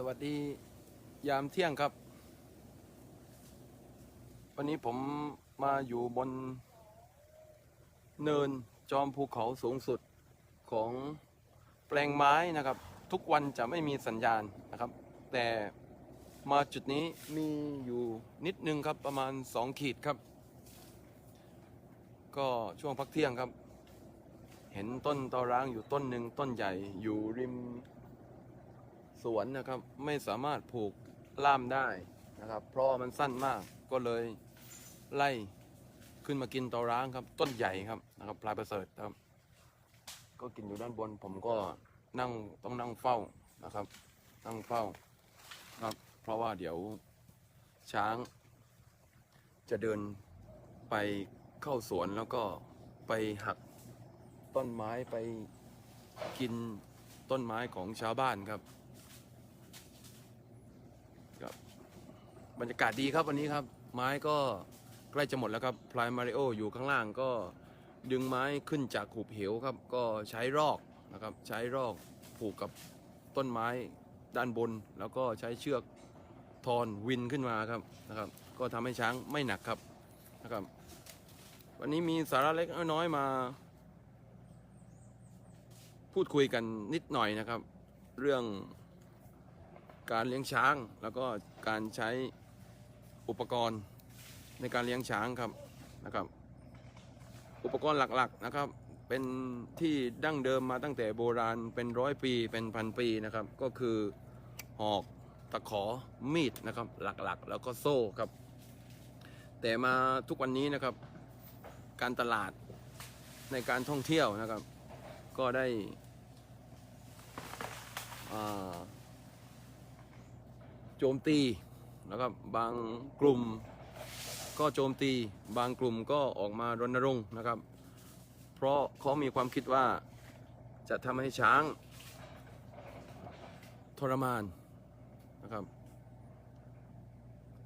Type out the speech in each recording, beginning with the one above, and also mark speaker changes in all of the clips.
Speaker 1: สวัสดียามเที่ยงครับ วันนี้ผมมาอยู่บนเนินจอมภูเขาสูงสุดของแปลงไม้นะครับ ทุกวันจะไม่มีสัญญาณนะครับ แต่มาจุดนี้มีอยู่นิดนึงครับประมาณ 2 ขีดครับ ก็ช่วงพักเที่ยงครับ เห็นต้นตอร้างอยู่ต้นหนึ่งต้นใหญ่อยู่ริม สวนนะครับ ไม่สามารถผูกล่ามได้นะครับ เพราะมันสั้นมากก็เลยไล่ขึ้นมากินตอร้างครับ ต้นใหญ่ครับนะครับพลายประเสริฐครับ ก็กินอยู่ด้านบน ผมก็นั่งต้องนั่งเฝ้านะครับ นั่งเฝ้าครับ เพราะว่าเดี๋ยวช้าง จะเดินไปเข้าสวนแล้วก็ไปหักต้นไม้ไปกินต้นไม้ของชาวบ้านครับ บรรยากาศดีครับวันนี้ครับ ไม้ก็ใกล้จะหมดแล้วครับพลายมาริโออยู่ข้างล่างก็ดึงไม้ขึ้นจากหุบเหวครับ ก็ใช้รอกนะครับ ใช้รอกผูกกับต้นไม้ด้านบน แล้วก็ใช้เชือกทอนวินขึ้นมาครับนะครับ ก็ทำให้ช้างไม่หนักครับนะครับ วันนี้มีสาระเล็กน้อยมา พูดคุยกันนิดหน่อยนะครับ เรื่องการเลี้ยงช้างแล้วก็การใช้ อุปกรณ์ในการเลี้ยงช้างครับนะครับ อุปกรณ์หลักๆนะครับ เป็นที่ดั้งเดิมมาตั้งแต่โบราณเป็นร้อยปีเป็นพันปีนะครับ ก็คือหอกตะขอมีดนะครับหลักๆ แล้วก็โซ่ครับ แต่มาทุกวันนี้นะครับ การตลาดในการท่องเที่ยวนะครับ ก็ได้โจมตี นะครับบางกลุ่มก็โจมตี บางกลุ่มก็ออกมารณรงค์นะครับ เพราะเขามีความคิดว่าจะทำให้ช้างทรมานนะครับ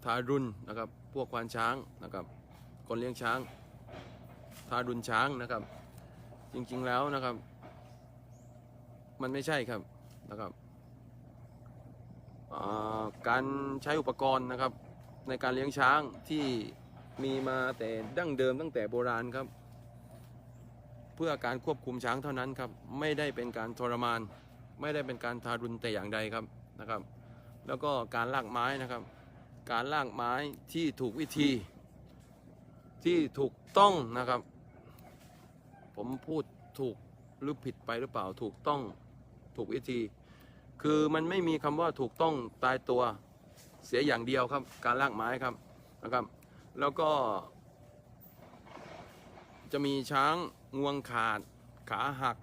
Speaker 1: ทารุณนะครับ พวกควานช้างนะครับ คนเลี้ยงช้าง ทารุณช้างนะครับ จริงๆแล้วนะครับ มันไม่ใช่ครับนะครับ การใช้อุปกรณ์นะครับในการเลี้ยงช้างที่มีมาแต่ดั้งเดิมตั้งแต่โบราณครับ เพื่อการควบคุมช้างเท่านั้นครับ ไม่ได้เป็นการทรมาน ไม่ได้เป็นการทารุณแต่อย่างใดครับนะครับ แล้วก็การลากไม้นะครับ การลากไม้ที่ถูกวิธีที่ถูกต้องนะครับ ผมพูดถูกหรือผิดไปหรือเปล่าถูกต้องถูกวิธี คือมันไม่มีคำว่าถูกต้องตายตัวเสียอย่างเดียวครับ การลากไม้ครับนะครับ แล้วก็ จะมีช้างงวงขาด ขาหัก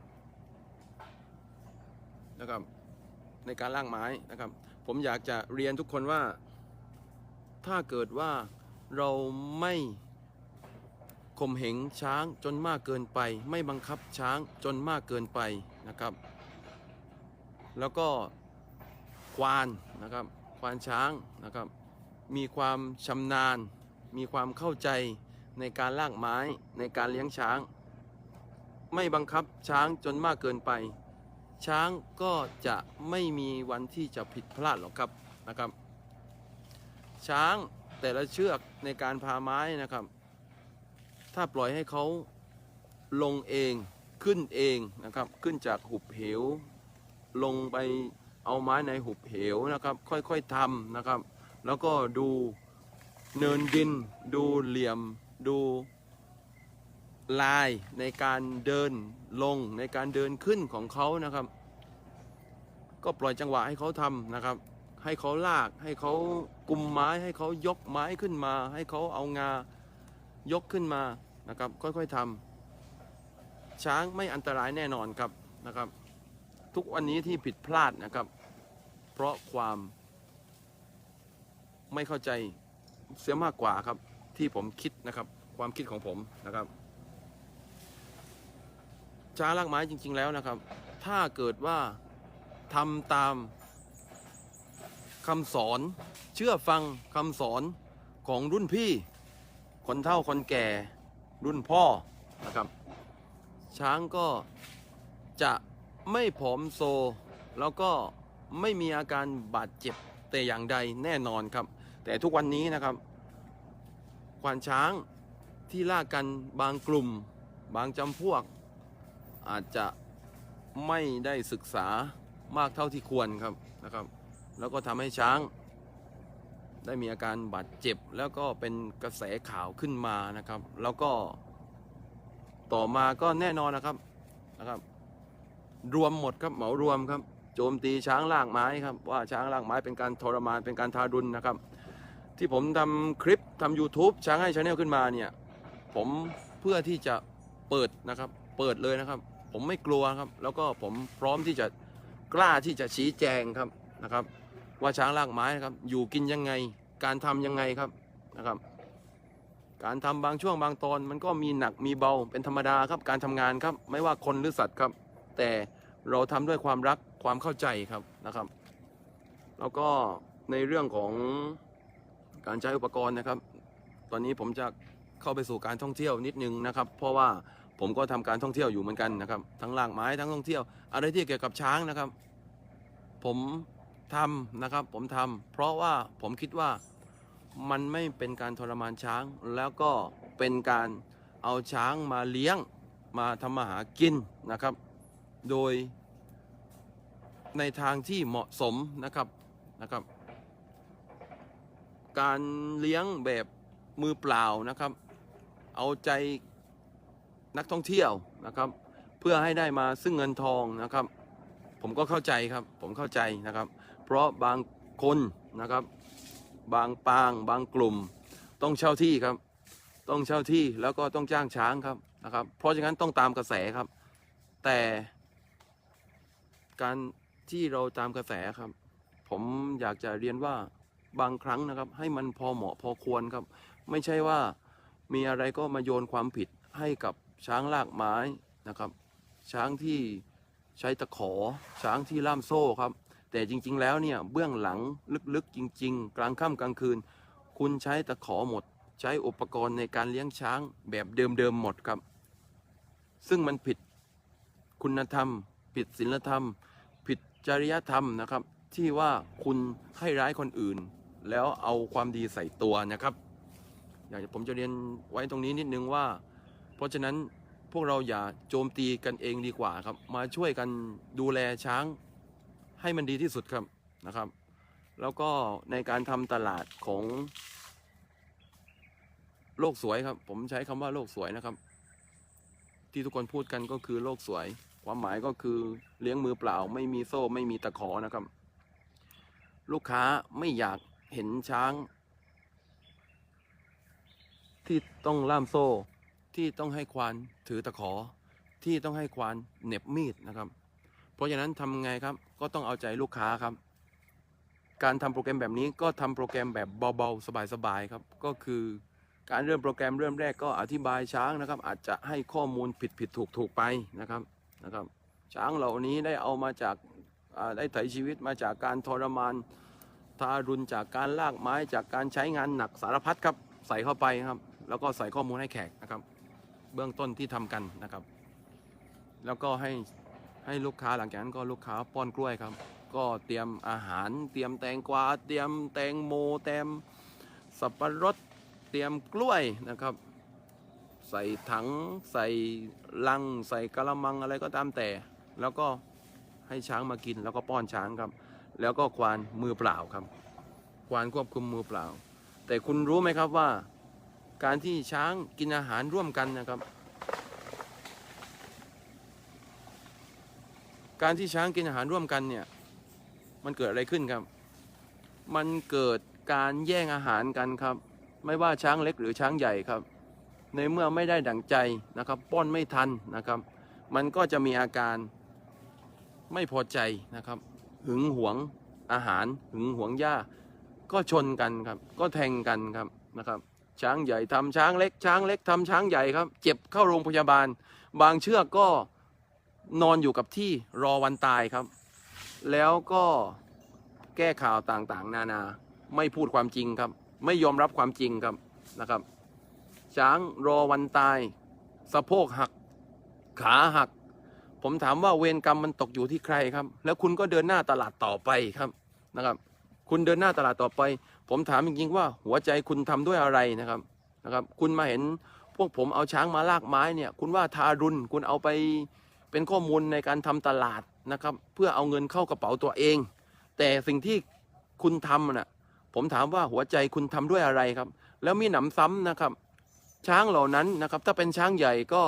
Speaker 1: นะครับ ในการลากไม้นะครับ ผมอยากจะเรียนทุกคนว่า ถ้าเกิดว่าเราไม่ข่มเหงช้างจนมากเกินไป ไม่บังคับช้างจนมากเกินไปนะครับ แล้วก็ควานนะครับควานช้างนะครับ มีความชำนาญ มีความเข้าใจในการลากไม้ในการเลี้ยงช้าง ไม่บังคับช้างจนมากเกินไป ช้างก็จะไม่มีวันที่จะผิดพลาดหรอกครับนะครับ ช้างแต่ละเชือกในการพาไม้นะครับ ถ้าปล่อยให้เขาลงเองขึ้นเองนะครับ ขึ้นจากหุบเหว ลงไปเอาไม้ในหุบเหวนะครับ ค่อยๆทำนะครับ แล้วก็ดูเนินดิน ดูเหลี่ยม ดูลายในการเดินลงในการเดินขึ้นของเขานะครับ ก็ปล่อยจังหวะให้เขาทำนะครับ ให้เขาลากให้เขากุมไม้ให้เขายกไม้ขึ้นมา ให้เขาเอางายกขึ้นมานะครับ ค่อยๆทำช้างไม่อันตรายแน่นอนครับนะครับ ทุกวันนี้ที่ผิดพลาดนะครับ เพราะความไม่เข้าใจเสียมากกว่าครับ ที่ผมคิดนะครับ ความคิดของผมนะครับช้าลากไม้จริง ๆ แล้วนะครับ ถ้าเกิดว่าทำตามคำสอนเชื่อฟังคำสอนของรุ่นพี่ คนเฒ่าคนแก่รุ่นพ่อนะครับ ช้างก็จะ ไม่ผอมโซ แล้วก็ไม่มีอาการบาดเจ็บแต่อย่างใดแน่นอนครับ แต่ทุกวันนี้นะครับ ควานช้างที่ล่ากันบางกลุ่ม บางจำพวก อาจจะไม่ได้ศึกษามากเท่าที่ควรครับนะครับ แล้วก็ทำให้ช้าง ได้มีอาการบาดเจ็บ แล้วก็เป็นกระแสข่าวขึ้นมานะครับ แล้วก็ต่อมาก็แน่นอนนะครับนะครับ รวมหมดครับเหมารวมครับ โจมตีช้างล่างไม้ครับว่าช้างล่างไม้เป็นการทรมานเป็นการทารุณนะครับ ที่ผมทำคลิปทำ YouTube ช้างให้ชาแนลขึ้นมาเนี่ยผมเพื่อที่จะเปิดนะครับ เปิดเลยนะครับ ผมไม่กลัวครับ แล้วก็ผมพร้อมที่จะกล้าที่จะชี้แจงครับนะครับ ว่าช้างล่ากไม้นะครับ อยู่กินยังไง การทำยังไงครับนะครับ การทำบางช่วงบางตอนมันก็มีหนักมีเบาเป็นธรรมดาครับ การทำงานครับ ไม่ว่าคนหรือสัตว์ครับ แต่ เราทำด้วยความรักความเข้าใจครับนะครับ แล้วก็ในเรื่องของการใช้อุปกรณ์นะครับ ตอนนี้ผมจะเข้าไปสู่การท่องเที่ยวนิดนึงนะครับ เพราะว่าผมก็ทำการท่องเที่ยวอยู่เหมือนกันนะครับ ทั้งล่างไม้ทั้งท่องเที่ยว อะไรที่เกี่ยวกับช้างนะครับ ผมทำนะครับผมทำเพราะว่าผมคิดว่ามันไม่เป็นการทรมานช้าง แล้วก็เป็นการเอาช้างมาเลี้ยงมาทำมาหากินนะครับ โดยในทางที่เหมาะสมนะครับนะครับ การเลี้ยงแบบมือเปล่านะครับ เอาใจนักท่องเที่ยวนะครับ เพื่อให้ได้มาซึ่งเงินทองนะครับ ผมก็เข้าใจครับ ผมเข้าใจนะครับ เพราะบางคนนะครับ บางปาง บางกลุ่ม ต้องเช่าที่ครับ ต้องเช่าที่แล้วก็ต้องจ้างช้างครับนะครับ เพราะฉะนั้นต้องตามกระแสครับ แต่ การที่เราตามกระแสครับ ผมอยากจะเรียนว่าบางครั้งนะครับ ให้มันพอเหมาะพอควรครับ ไม่ใช่ว่ามีอะไรก็มาโยนความผิดให้กับช้างลากไม้นะครับ ช้างที่ใช้ตะขอช้างที่ล่ามโซ่ครับ แต่จริง ๆ แล้วเนี่ยเบื้องหลังลึกๆจริง ๆ กลางค่ำกลางคืน คุณใช้ตะขอหมด ใช้อุปกรณ์ในการเลี้ยงช้างแบบเดิมๆหมดครับ ซึ่งมันผิดคุณธรรม ผิดศีลธรรม ผิดจริยธรรมนะครับ ที่ว่าคุณให้ร้ายคนอื่น แล้วเอาความดีใส่ตัวนะครับ อยากผมจะเรียนไว้ตรงนี้นิดนึงว่า เพราะฉะนั้นพวกเราอย่าโจมตีกันเองดีกว่าครับ มาช่วยกันดูแลช้างให้มันดีที่สุดครับนะครับ แล้วก็ในการทำตลาดของโลกสวยครับ ผมใช้คำว่าโลกสวยนะครับ ที่ทุกคนพูดกันก็คือโลกสวย ความหมายก็คือเลี้ยงมือเปล่า ไม่มีโซ่ไม่มีตะขอนะครับ ลูกค้าไม่อยากเห็นช้าง ที่ต้องล่ามโซ่ ที่ต้องให้ควานถือตะขอ ที่ต้องให้ควานเหน็บมีดนะครับ เพราะฉะนั้นทำไงครับ ก็ต้องเอาใจลูกค้าครับ การทำโปรแกรมแบบนี้ก็ทำโปรแกรมแบบเบาๆ สบายๆครับ ก็คือการเริ่มโปรแกรมเริ่มแรกก็อธิบายช้างนะครับ อาจจะให้ข้อมูลผิดผิดถูกถูกๆไปนะครับ นะครับ ช้างเหล่านี้ได้เอามาจากได้ไถชีวิตมาจากการทรมานทารุณจากการลากไม้จากการใช้งานหนักสารพัดครับใส่เข้าไปครับ แล้วก็ใส่ข้อมูลให้แขกนะครับ เบื้องต้นที่ทำกันนะครับ แล้วก็ให้ให้ลูกค้าหลังจากนั้นก็ลูกค้าป้อนกล้วยครับ ก็เตรียมอาหาร เตรียมแตงกวาเตรียมแตงโมเตรียมสับปะรดเตรียมกล้วยนะครับ ใส่ถัง ใส่ลัง ใส่กระมังอะไรก็ตามแต่ แล้วก็ให้ช้างมากินแล้วก็ป้อนช้างครับ แล้วก็ควานมือเปล่าครับ ควานควบคุมมือเปล่า แต่คุณรู้ไหมครับว่า การที่ช้างกินอาหารร่วมกันนะครับ การที่ช้างกินอาหารร่วมกันเนี่ยมันเกิดอะไรขึ้นครับ มันเกิดการแย่งอาหารกันครับ ไม่ว่าช้างเล็กหรือช้างใหญ่ครับ ในเมื่อไม่ได้ดั่งใจนะครับป้อนไม่ทันนะครับ มันก็จะมีอาการไม่พอใจนะครับ หึงหวงอาหารหึงหวงหญ้า ก็ชนกันครับ ก็แทงกันครับนะครับ ช้างใหญ่ทำช้างเล็ก ช้างเล็กทำช้างใหญ่ครับ เจ็บเข้าโรงพยาบาล บางเชือกก็นอนอยู่กับที่รอวันตายครับ แล้วก็แก้ข่าวต่างๆ นานา ไม่พูดความจริงครับ ไม่ยอมรับความจริงครับนะครับ ช้างรอวันตาย สะโพกหัก ขาหัก ผมถามว่าเวรกรรมมันตกอยู่ที่ใครครับ แล้วคุณก็เดินหน้าตลาดต่อไปครับนะครับ คุณเดินหน้าตลาดต่อไป ผมถามจริงๆว่าหัวใจคุณทำด้วยอะไรนะครับนะครับ คุณมาเห็นพวกผมเอาช้างมาลากไม้เนี่ย คุณว่าทารุณคุณเอาไปเป็นข้อมูลในการทำตลาดนะครับ เพื่อเอาเงินเข้ากระเป๋าตัวเอง แต่สิ่งที่คุณทำน่ะผมถามว่าหัวใจคุณทำด้วยอะไรครับ แล้วมีหนำซ้ำนะครับ ช้างเหล่านั้นนะครับ ถ้าเป็นช้างใหญ่ก็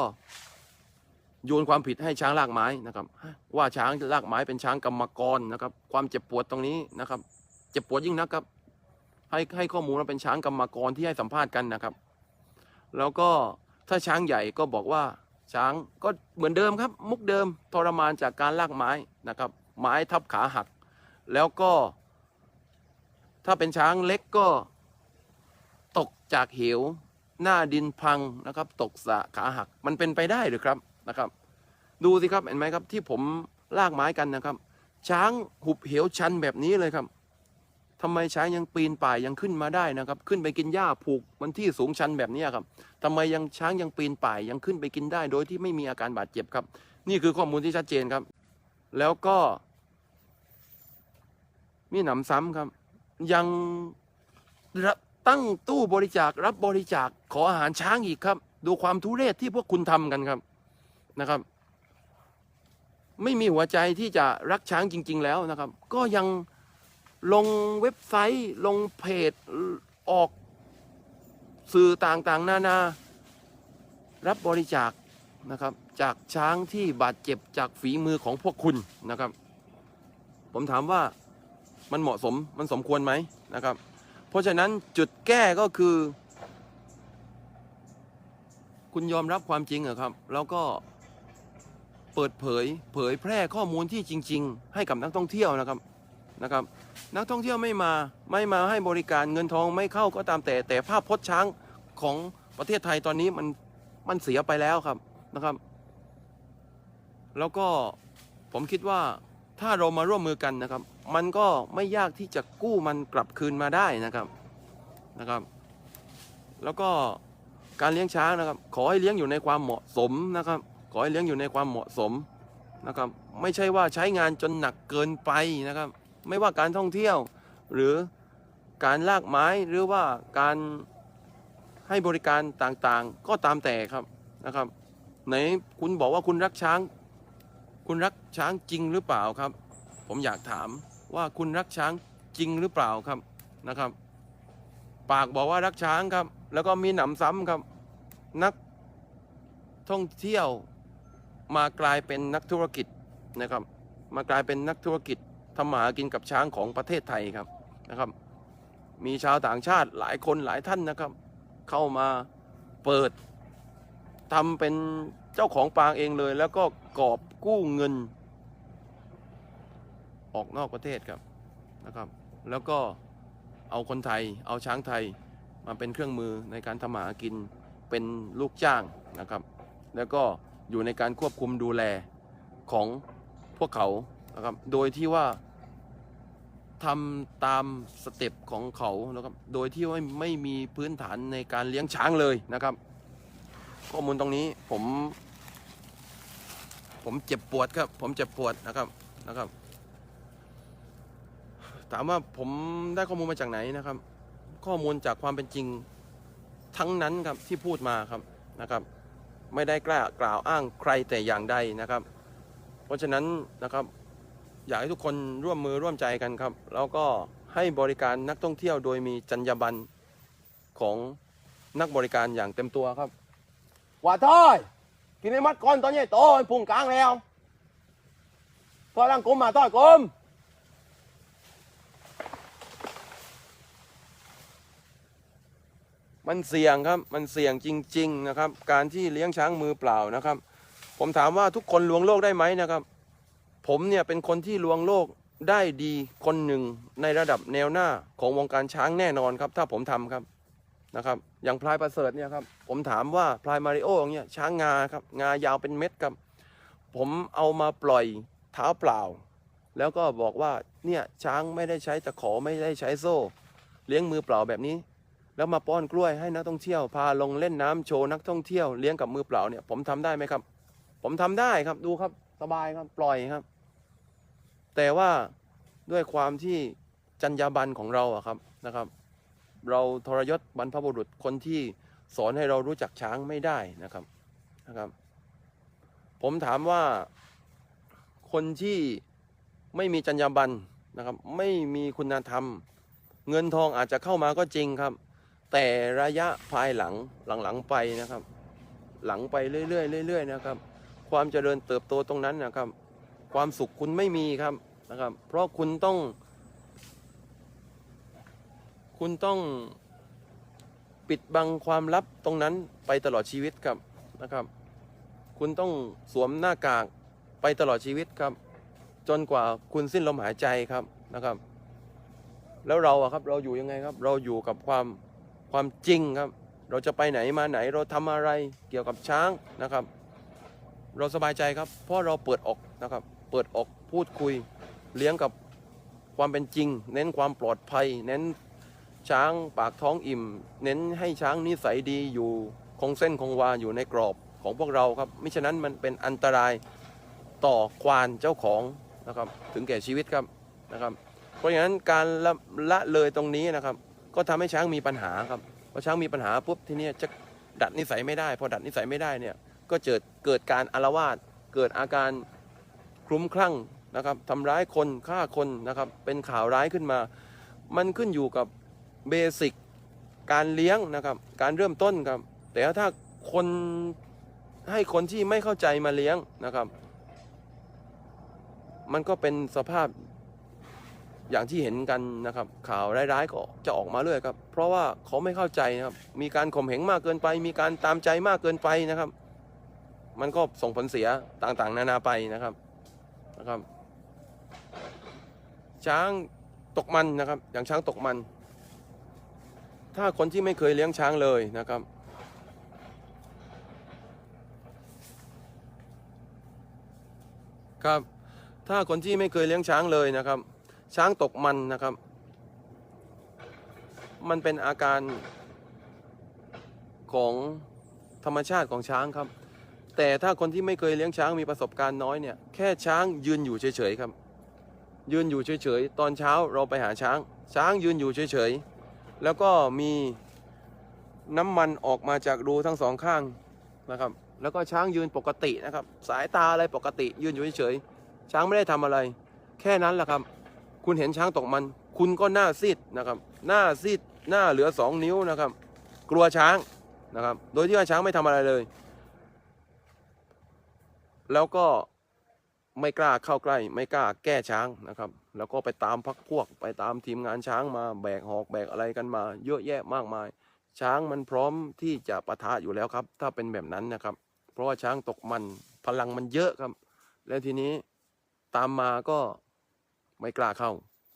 Speaker 1: โยนความผิดให้ช้างลากไม้นะครับ ว่าช้างลากไม้เป็นช้างกรรมกรนะครับ ความเจ็บปวดตรงนี้นะครับ เจ็บปวดยิ่งนักครับ ให้ให้ข้อมูลว่าเป็นช้างกรรมกรที่ให้สัมภาษณ์กันนะครับ แล้วก็ถ้าช้างใหญ่ก็บอกว่าช้างก็เหมือนเดิมครับ มุกเดิมทรมานจากการลากไม้นะครับ ไม้ทับขาหัก แล้วก็ ถ้าเป็นช้างเล็กก็ ตกจากเหว หน้าดินพังนะครับ ตกสะขาหักมันเป็นไปได้หรือครับนะครับ ดูสิครับเห็นไหมครับที่ผมลากไม้กันนะครับ ช้างหุบเหวชันแบบนี้เลยครับทำไมช้างยังปีนป่ายยังขึ้นมาได้นะครับ ขึ้นไปกินหญ้าผูกมันที่สูงชันแบบนี้ครับทำไมยังช้างยังปีนป่ายยังขึ้นไปกินได้ โดยที่ไม่มีอาการบาดเจ็บครับ นี่คือข้อมูลที่ชัดเจนครับ แล้วก็ มีหนำซ้ำครับ ยังระ ตั้งตู้บริจาครับบริจาคขออาหารช้างอีกครับ ดูความทุเรศที่พวกคุณทำกันครับนะครับ ไม่มีหัวใจที่จะรักช้างจริง ๆ แล้วนะครับ ก็ยังลงเว็บไซต์ ลงเพจออกสื่อต่างๆ นานา รับบริจาคนะครับ จากช้างที่บาดเจ็บจากฝีมือของพวกคุณนะครับ ผมถามว่ามันเหมาะสมมันสมควรไหมนะครับ เพราะฉะนั้นจุดแก้ก็คือ คุณยอมรับความจริงเหรอครับ แล้วก็เปิดเผย เผยแพร่ข้อมูลที่จริง ๆ ให้กับนักท่องเที่ยวนะครับนะครับ นักท่องเที่ยวไม่มาไม่มาให้บริการเงินทองไม่เข้าก็ตามแต่แต่ภาพพจน์ช้างของประเทศไทยตอนนี้มันมันเสียไปแล้วครับนะครับ แล้วก็ผมคิดว่าถ้าเรามาร่วมมือกันนะครับ มันก็ไม่ยากที่จะกู้มันกลับคืนมาได้นะครับนะครับ แล้วก็การเลี้ยงช้างนะครับ ขอให้เลี้ยงอยู่ในความเหมาะสมนะครับ ขอให้เลี้ยงอยู่ในความเหมาะสมนะครับ ไม่ใช่ว่าใช้งานจนหนักเกินไปนะครับ ไม่ว่าการท่องเที่ยว หรือการลากไม้หรือว่าการให้บริการต่างๆ ก็ตามแต่ครับนะครับไหนคุณบอกว่าคุณรักช้าง คุณรักช้างจริงหรือเปล่าครับ ผมอยากถาม ว่าคุณรักช้างจริงหรือเปล่าครับนะครับ ปากบอกว่ารักช้างครับ แล้วก็มีหนำซ้ำครับ นักท่องเที่ยวมากลายเป็นนักธุรกิจนะครับ มากลายเป็นนักธุรกิจทำมาหากินกับช้างของประเทศไทยครับนะครับ มีชาวต่างชาติหลายคนหลายท่านนะครับ เข้ามาเปิดทำเป็นเจ้าของปางเองเลย แล้วก็กอบกู้เงิน ออกนอกประเทศครับนะครับ แล้วก็เอาคนไทยเอาช้างไทยมาเป็นเครื่องมือในการทำมาหากินเป็นลูกจ้างนะครับ แล้วก็อยู่ในการควบคุมดูแลของพวกเขานะครับ โดยที่ว่าทำตามสเต็ปของเขานะครับ โดยที่ไม่ไม่มีพื้นฐานในการเลี้ยงช้างเลยนะครับ ข้อมูลตรงนี้ผม ผมเจ็บปวดครับ ผมเจ็บปวดนะครับนะครับ ถามว่าผมได้ข้อมูลมาจากไหนนะครับ ข้อมูลจากความเป็นจริงทั้งนั้นครับที่พูดมาครับนะครับ ไม่ได้กล้ากล่าวอ้างใครแต่อย่างใดนะครับ เพราะฉะนั้นนะครับอยากให้ทุกคนร่วมมือร่วมใจกันครับ แล้วก็ให้บริการนักท่องเที่ยวโดยมีจรรยาบรรณของนักบริการอย่างเต็มตัวครับว่าท้อยกินไม่มัดก่อนตอนนี้โตพุงกลางแล้วพอร่างกลมมาต้อยกลม มันเสี่ยงครับมันเสี่ยงจริง ๆ นะครับ การที่เลี้ยงช้างมือเปล่านะครับ ผมถามว่าทุกคนลวงโลกได้ไหมนะครับ ผมเนี่ยเป็นคนที่ลวงโลกได้ดีคนหนึ่งในระดับแนวหน้าของวงการช้างแน่นอนครับ ถ้าผมทำครับนะครับ อย่างพลายประเสริฐเนี่ยครับผมถามว่าพลายมาริโอเงี้ยช้างงาครับงายาวเป็นเม็ดครับ ผมเอามาปล่อยเท้าเปล่า แล้วก็บอกว่าเนี่ยช้างไม่ได้ใช้ตะขอไม่ได้ใช้โซ่ เลี้ยงมือเปล่าแบบนี้ แล้วมาป้อนกล้วยให้นักท่องเที่ยวพาลงเล่นน้ำโชว์นักท่องเที่ยวเลี้ยงกับมือเปล่าเนี่ยผมทำได้ไหมครับ ผมทำได้ครับดูครับสบายครับปล่อยครับ แต่ว่าด้วยความที่จรรยาบรรณของเราอะครับนะครับ เราทรยศบรรพบุรุษคนที่สอนให้เรารู้จักช้างไม่ได้นะครับนะครับ ผมถามว่าคนที่ไม่มีจรรยาบรรณนะครับ ไม่มีคุณธรรม เงินทองอาจจะเข้ามาก็จริงครับ แต่ระยะภายหลังหลังๆไปนะครับ หลังไปเรื่อยๆเรื่อยๆนะครับ ความเจริญเติบโตตรงนั้นนะครับ ความสุขคุณไม่มีครับนะครับ เพราะคุณต้อง คุณต้องปิดบังความลับตรงนั้นไปตลอดชีวิตครับนะครับ คุณต้องสวมหน้ากากไปตลอดชีวิตครับ จนกว่าคุณสิ้นลมหายใจครับนะครับ แล้วเราอะครับเราอยู่ยังไงครับ เราอยู่กับความ ความจริงครับ เราจะไปไหนมาไหนเราทำอะไรเกี่ยวกับช้างนะครับ เราสบายใจครับ เพราะเราเปิดอกนะครับ เปิดอกพูดคุย เลี้ยงกับความเป็นจริง เน้นความปลอดภัย เน้นช้างปากท้องอิ่ม เน้นให้ช้างนิสัยดีอยู่คงเส้นคงวาอยู่ในกรอบของพวกเราครับมิฉะนั้นมันเป็นอันตรายต่อควานเจ้าของนะครับ ถึงแก่ชีวิตครับนะครับ เพราะฉะนั้นการละละเลยตรงนี้นะครับ ก็ทำให้ช้างมีปัญหาครับพอช้างมีปัญหาปุ๊บทีนี้จะดัดนิสัยไม่ได้ พอดัดนิสัยไม่ได้เนี่ยก็เกิดเกิดการอารวาสเกิดอาการคลุ้มคลั่งนะครับทำร้ายคนฆ่าคนนะครับเป็นข่าวร้ายขึ้นมา มันขึ้นอยู่กับเบสิกการเลี้ยงนะครับการเริ่มต้นครับแต่ถ้าคนให้คนที่ไม่เข้าใจมาเลี้ยงนะครับ มันก็เป็นสภาพ อย่างที่เห็นกันนะครับ ข่าวร้ายๆก็จะออกมาเรื่อยครับ เพราะว่าเขาไม่เข้าใจนะครับ มีการข่มเหงมากเกินไป มีการตามใจมากเกินไปนะครับ มันก็ส่งผลเสียต่างๆ นานาไปนะครับนะครับ ช้างตกมันนะครับ อย่างช้างตกมัน ถ้าคนที่ไม่เคยเลี้ยงช้างเลยนะครับ ครับ ถ้าคนที่ไม่เคยเลี้ยงช้างเลยนะครับ ช้างตกมันนะครับ มันเป็นอาการของธรรมชาติของช้างครับ แต่ถ้าคนที่ไม่เคยเลี้ยงช้างมีประสบการณ์น้อยเนี่ยแค่ช้างยืนอยู่เฉยๆครับ ยืนอยู่เฉยๆตอนเช้าเราไปหาช้าง ช้างยืนอยู่เฉยๆแล้วก็มีน้ำมันออกมาจากรูทั้งสองข้างนะครับ แล้วก็ช้างยืนปกตินะครับ สายตาอะไรปกติยืนอยู่เฉยๆช้างไม่ได้ทำอะไร แค่นั้นแหละครับ คุณเห็นช้างตกมัน คุณก็หน้าซีดนะครับ หน้าซีดหน้าเหลือสองนิ้วนะครับ กลัวช้างนะครับ โดยที่ว่าช้างไม่ทำอะไรเลย แล้วก็ไม่กล้าเข้าใกล้ ไม่กล้าแก้ช้างนะครับ แล้วก็ไปตามพักพวก ไปตามทีมงานช้างมาแบกหอกแบกอะไรกันมา เยอะแยะมากมาย ช้างมันพร้อมที่จะปะทะอยู่แล้วครับ ถ้าเป็นแบบนั้นนะครับ เพราะว่าช้างตกมันพลังมันเยอะครับ แล้วทีนี้ตามมาก็ ไม่กล้าเข้า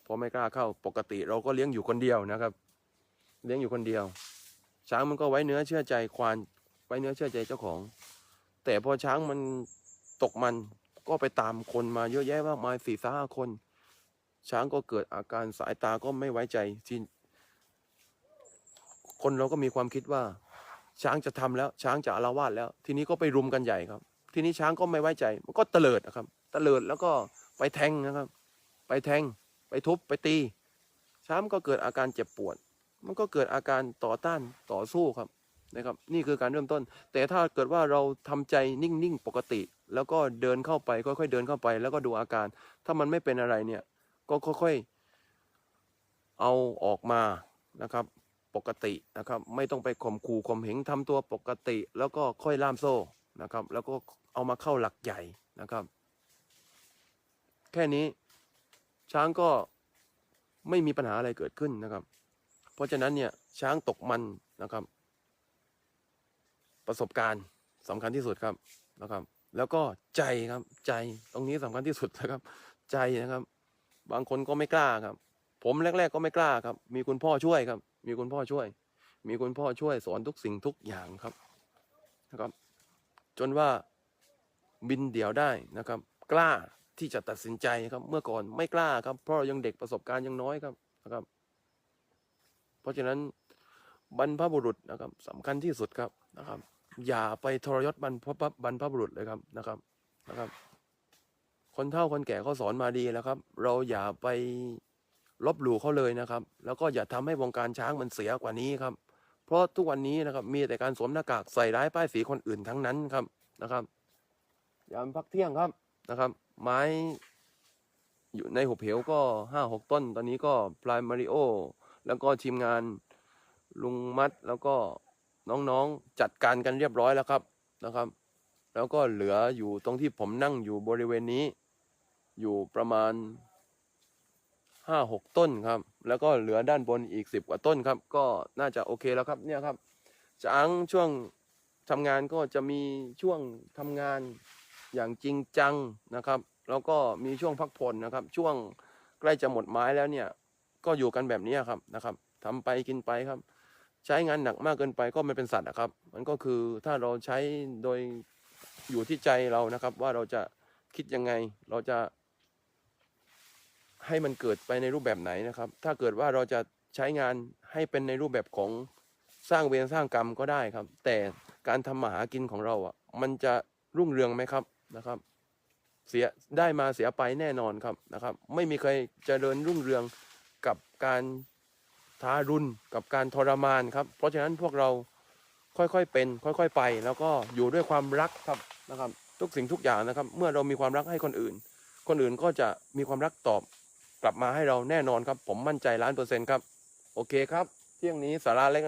Speaker 1: พอไม่กล้าเข้าปกติเราก็เลี้ยงอยู่คนเดียวนะครับ เลี้ยงอยู่คนเดียว ช้างมันก็ไว้เนื้อเชื่อใจควานไว้เนื้อเชื่อใจเจ้าของ แต่พอช้างมันตกมันก็ไปตามคนมาเยอะแยะมากมายสี่สห้าคน ช้างก็เกิดอาการสายตาก็ไม่ไว้ใจที่คนเราก็มีความคิดว่า ช้างจะทำแล้ว ช้างจะอาละวาดแล้ว ทีนี้ก็ไปรุมกันใหญ่ครับ ทีนี้ช้างก็ไม่ไว้ใจ มันก็เตลิดนะครับ เตลิดแล้วก็ไปแทงนะครับ ไปแทง ไปทุบไปตี ช้าก็เกิดอาการเจ็บปวด มันก็เกิดอาการต่อต้านต่อสู้ครับนะครับ นี่คือการเริ่มต้น แต่ถ้าเกิดว่าเราทำใจนิ่งๆปกติ แล้วก็เดินเข้าไปค่อยๆเดินเข้าไป แล้วก็ดูอาการ ถ้ามันไม่เป็นอะไรเนี่ย ก็ค่อยๆเอาออกมานะครับปกตินะครับไม่ต้องไปข่มขู่ข่มเหงทำตัวปกติ แล้วก็ค่อยล่ามโซ่นะครับ แล้วก็เอามาเข้าหลักใหญ่นะครับ แค่นี้ ช้างก็ไม่มีปัญหาอะไรเกิดขึ้นนะครับ เพราะฉะนั้นเนี่ยช้างตกมันนะครับ ประสบการณ์สำคัญที่สุดครับนะครับ แล้วก็ใจครับใจตรงนี้สำคัญที่สุดนะครับ ใจนะครับ บางคนก็ไม่กล้าครับ ผมแรก ๆ ก็ไม่กล้าครับ มีคุณพ่อช่วยครับ มีคุณพ่อช่วย มีคุณพ่อช่วยสอนทุกสิ่งทุกอย่างครับนะครับ จนว่าบินเดี่ยวได้นะครับ กล้า ที่จะตัดสินใจครับ เมื่อก่อนไม่กล้าครับ เพราะเรายังเด็กประสบการณ์ยังน้อยครับนะครับ เพราะฉะนั้นบรรพบุรุษนะครับสำคัญที่สุดครับนะครับ อย่าไปทรยศบรรพบรรพบุรุษเลยครับนะครับนะครับ คนเฒ่าคนแก่เขาสอนมาดีแล้วครับ เราอย่าไปลบหลู่เขาเลยนะครับ แล้วก็อย่าทำให้วงการช้างมันเสียกว่านี้ครับ เพราะทุกวันนี้นะครับ มีแต่การสวมหน้ากากใส่ร้ายป้ายสีคนอื่นทั้งนั้นครับนะครับ ยามพักเที่ยงครับนะครับ ไม้อยู่ในหุบเหวก็ห้าหกต้น ตอนนี้ก็พลายมาริโอ แล้วก็ทีมงานลุงมัดแล้วก็น้องๆจัดการกันเรียบร้อยแล้วครับนะครับ แล้วก็เหลืออยู่ตรงที่ผมนั่งอยู่บริเวณนี้ อยู่ประมาณห้าหกต้นครับ แล้วก็เหลือด้านบนอีกสิบกว่าต้นครับ ก็น่าจะโอเคแล้วครับเนี่ยครับช้างช่วงทำงานก็จะมีช่วงทำงาน อย่างจริงจังนะครับ แล้วก็มีช่วงพักผ่อนนะครับ ช่วงใกล้จะหมดไม้แล้วเนี่ย ก็อยู่กันแบบนี้ครับนะครับทำไปกินไปครับ ใช้งานหนักมากเกินไปก็ไม่เป็นสัตว์นะครับ มันก็คือถ้าเราใช้โดยอยู่ที่ใจเรานะครับ ว่าเราจะคิดยังไงเราจะ ให้มันเกิดไปในรูปแบบไหนนะครับ ถ้าเกิดว่าเราจะใช้งานให้เป็นในรูปแบบของสร้างเวรสร้างกรรมก็ได้ครับ แต่การทำมาหากินของเราอะ มันจะรุ่งเรืองไหมครับ นะครับ เสียได้มาเสียไปแน่นอนครับนะครับ ไม่มีใครเจริญรุ่งเรืองกับการทารุณกับการทรมานครับ เพราะฉะนั้นพวกเราค่อยๆเป็น ค่อยๆไป แล้วก็อยู่ด้วยความรักครับนะครับ ทุกสิ่งทุกอย่างนะครับ เมื่อเรามีความรักให้คนอื่น คนอื่นก็จะมีความรักตอบกลับมาให้เราแน่นอนครับ ผมมั่นใจล้านเปอร์เซ็นต์ครับ โอเคครับ เที่ยงนี้สาระเล็ก